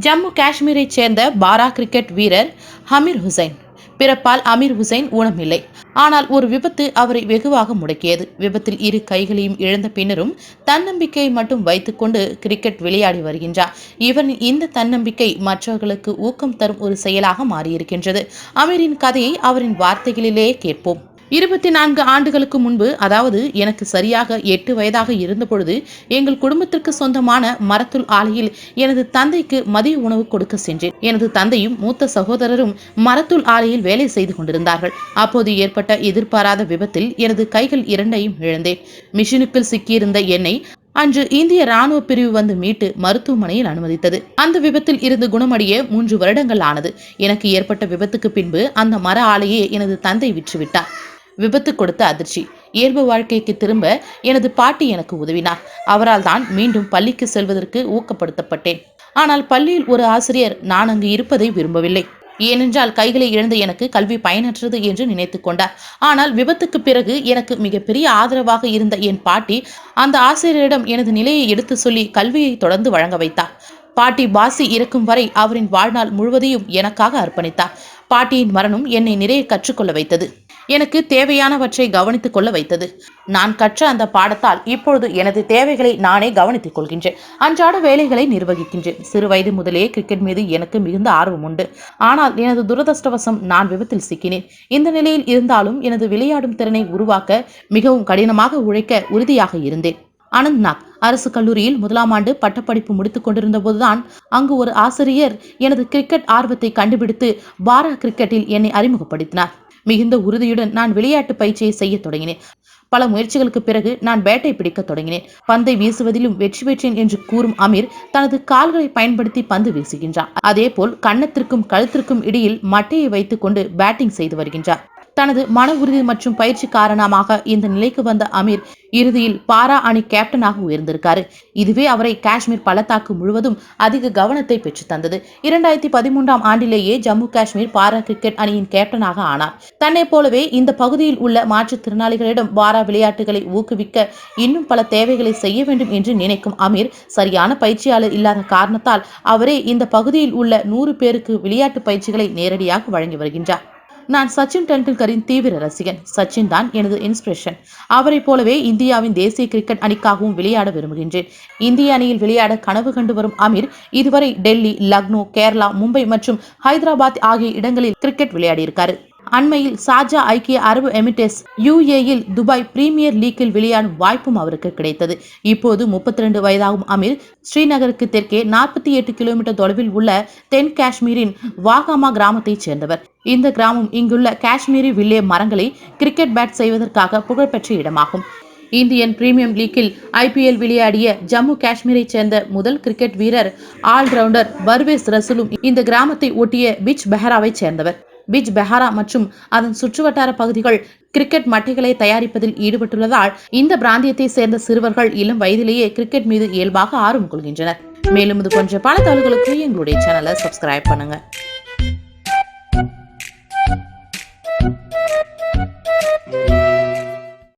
ஜம்மு காஷ்மீரைச் சேர்ந்த பாரா கிரிக்கெட் வீரர் ஹமீர் ஹுசைன். பிறப்பால் அமீர் ஹுசைன் ஊனமில்லை. ஆனால் ஒரு விபத்து அவரை வெகுவாக முடக்கியது. விபத்தில் இரு கைகளையும் இழந்த பின்னரும் தன்னம்பிக்கையை மட்டும் வைத்துக்கொண்டு கிரிக்கெட் விளையாடி வருகின்றார். இவரின் இந்த தன்னம்பிக்கை மற்றவர்களுக்கு ஊக்கம் தரும் ஒரு செயலாக மாறியிருக்கின்றது. அமீரின் கதையை அவரின் வார்த்தைகளிலேயே கேட்போம். இருபத்தி நான்கு ஆண்டுகளுக்கு முன்பு அதாவது எனக்கு சரியாக எட்டு வயதாக இருந்தபொழுது எங்கள் குடும்பத்திற்கு சொந்தமான மரத்துள் ஆலையில் எனது தந்தைக்கு மதிய உணவு கொடுக்க சென்றேன். எனது தந்தையும் மூத்த சகோதரரும் மரத்துள் ஆலையில் வேலை செய்து கொண்டிருந்தார்கள். அப்போது ஏற்பட்ட எதிர்பாராத விபத்தில் எனது கைகள் இரண்டையும் இழந்தேன். மிஷினுக்குள் சிக்கியிருந்த என்னை அன்று இந்திய ராணுவ பிரிவு வந்து மீட்டு மருத்துவமனையில் அனுமதித்தது. அந்த விபத்தில் இருந்து குணமடைய மூன்று வருடங்கள் ஆனது. எனக்கு ஏற்பட்ட விபத்துக்கு பின்பு அந்த மர ஆலையை எனது தந்தை விற்றுவிட்டார். விபத்து கொடுத்த அதிர்ச்சி. இயல்பு வாழ்க்கைக்கு திரும்ப எனது பாட்டி எனக்கு உதவினார். அவரால் தான் மீண்டும் பள்ளிக்கு செல்வதற்கு ஊக்கப்படுத்தப்பட்டேன். ஆனால் பள்ளியில் ஒரு ஆசிரியர் நான் அங்கு இருப்பதை விரும்பவில்லை. ஏனென்றால் கைகளை இழந்த எனக்கு கல்வி பயனற்றது என்று நினைத்து கொண்டார். ஆனால் விபத்துக்கு பிறகு எனக்கு மிகப்பெரிய ஆதரவாக இருந்த என் பாட்டி அந்த ஆசிரியரிடம் எனது நிலையை எடுத்து சொல்லி கல்வியை தொடர்ந்து வழங்க வைத்தார். பாட்டி பாசி இறக்கும் வரை அவரின் வாழ்நாள் முழுவதையும் எனக்காக அர்ப்பணித்தார். பாட்டியின் மரணம் என்னை நிறைய கற்றுக்கொள்ள வைத்தது. எனக்கு தேவையானவற்றை கவனித்துக் கொள்ள வைத்தது. நான் கற்ற அந்த பாடத்தால் இப்பொழுது எனது தேவைகளை நானே கவனித்துக் கொள்கின்றேன். அன்றாட வேலைகளை நிர்வகிக்கின்றேன். சிறு வயது முதலே கிரிக்கெட் மீது எனக்கு மிகுந்த ஆர்வம் உண்டு. ஆனால் எனது துரதிருஷ்டவசம் நான் விபத்தில் சிக்கினேன். இந்த நிலையில் இருந்தாலும் எனது விளையாடும் திறனை உருவாக்க மிகவும் கடினமாக உழைக்க உறுதியாக இருந்தேன். அனந்த்நாக் அரசு கல்லூரியில் முதலாம் ஆண்டு பட்டப்படிப்பு முடித்துக் கொண்டிருந்த போதுதான் அங்கு ஒரு ஆசிரியர் எனது கிரிக்கெட் ஆர்வத்தை கண்டுபிடித்து பாரா கிரிக்கெட்டில் என்னை அறிமுகப்படுத்தினார். மிகுந்த உறுதியுடன் நான் விளையாட்டு பயிற்சியை செய்ய தொடங்கினேன். பல முயற்சிகளுக்கு பிறகு நான் பேட்டை பிடிக்க தொடங்கினேன். பந்தை வீசுவதிலும் வெற்றி பெற்றேன் என்று கூறும் அமீர் தனது கால்களை பயன்படுத்தி பந்து வீசுகின்றார். அதேபோல் கன்னத்திற்கும் கழுத்திற்கும் இடையில் மட்டையை வைத்துக் கொண்டு பேட்டிங் செய்து வருகின்றார். தனது மன உறுதி மற்றும் பயிற்சி காரணமாக இந்த நிலைக்கு வந்த அமீர் இறுதியில் பாரா அணி கேப்டனாக உயர்ந்திருக்காரு. இதுவே அவரை காஷ்மீர் பள்ளத்தாக்கு முழுவதும் அதிக கவனத்தை பெற்று தந்தது. இரண்டாயிரத்தி பதிமூன்றாம் ஆண்டிலேயே ஜம்மு காஷ்மீர் பாரா கிரிக்கெட் அணியின் கேப்டனாக ஆனார். தன்னை போலவே இந்த பகுதியில் உள்ள மாற்றுத்திறனாளிகளிடம் பாரா விளையாட்டுகளை ஊக்குவிக்க இன்னும் பல தேவைகளை செய்ய வேண்டும் என்று நினைக்கும் அமீர் சரியான பயிற்சியாளர் இல்லாத காரணத்தால் அவரே இந்த பகுதியில் உள்ள நூறு பேருக்கு விளையாட்டு பயிற்சிகளை நேரடியாக வழங்கி வருகின்றார். நான் சச்சின் டெண்டுல்கரின் தீவிர ரசிகன். சச்சின் தான் எனது இன்ஸ்பிரேஷன் அவரைப் போலவே இந்தியாவின் தேசிய கிரிக்கெட் அணிக்காகவும் விளையாட விரும்புகின்றேன். இந்திய அணியில் விளையாட கனவு கண்டு வரும் அமீர் இதுவரை டெல்லி லக்னோ கேரளா மும்பை மற்றும் ஹைதராபாத் ஆகிய இடங்களில் கிரிக்கெட் விளையாடியிருக்காரு. அண்மையில் சாஜா ஐக்கிய அரபு எமிரேட்ஸ் யுஏயில் துபாய் பிரீமியர் லீக்கில் விளையாடும் வாய்ப்பும் அவருக்கு கிடைத்தது. இப்போது முப்பத்தி ரெண்டு வயதாகும் அமீர் ஸ்ரீநகருக்கு தெற்கே நாற்பத்தி எட்டு கிலோமீட்டர் தொலைவில் உள்ள தென் காஷ்மீரின் வாகாமா கிராமத்தைச் சேர்ந்தவர். இந்த கிராமம் இங்குள்ள காஷ்மீரி வில்லே மரங்களை கிரிக்கெட் பேட் செய்வதற்காக புகழ்பெற்ற இடமாகும். இந்தியன் பிரீமியம் லீக்கில் ஐபிஎல் விளையாடிய ஜம்மு காஷ்மீரைச் சேர்ந்த முதல் கிரிக்கெட் வீரர் ஆல்ரவுண்டர் பர்வேஸ் ரசூலும் இந்த கிராமத்தை ஒட்டிய பிச் பெஹராவைச் சேர்ந்தவர். பிஜ் பெஹாரா மற்றும் அதன் சுற்றுவட்டார பகுதிகள் கிரிக்கெட் மட்டைகளை தயாரிப்பதில் ஈடுபட்டுள்ளதால் இந்த பிராந்தியத்தை சேர்ந்த சிறுவர்கள் இளம் வயதிலேயே கிரிக்கெட் மீது இயல்பாக ஆர்வம் கொள்கின்றனர். மேலும் இது போன்ற பல தகவல்களுக்கு எங்களுடைய சேனலை சப்ஸ்கிரைப் பண்ணுங்க.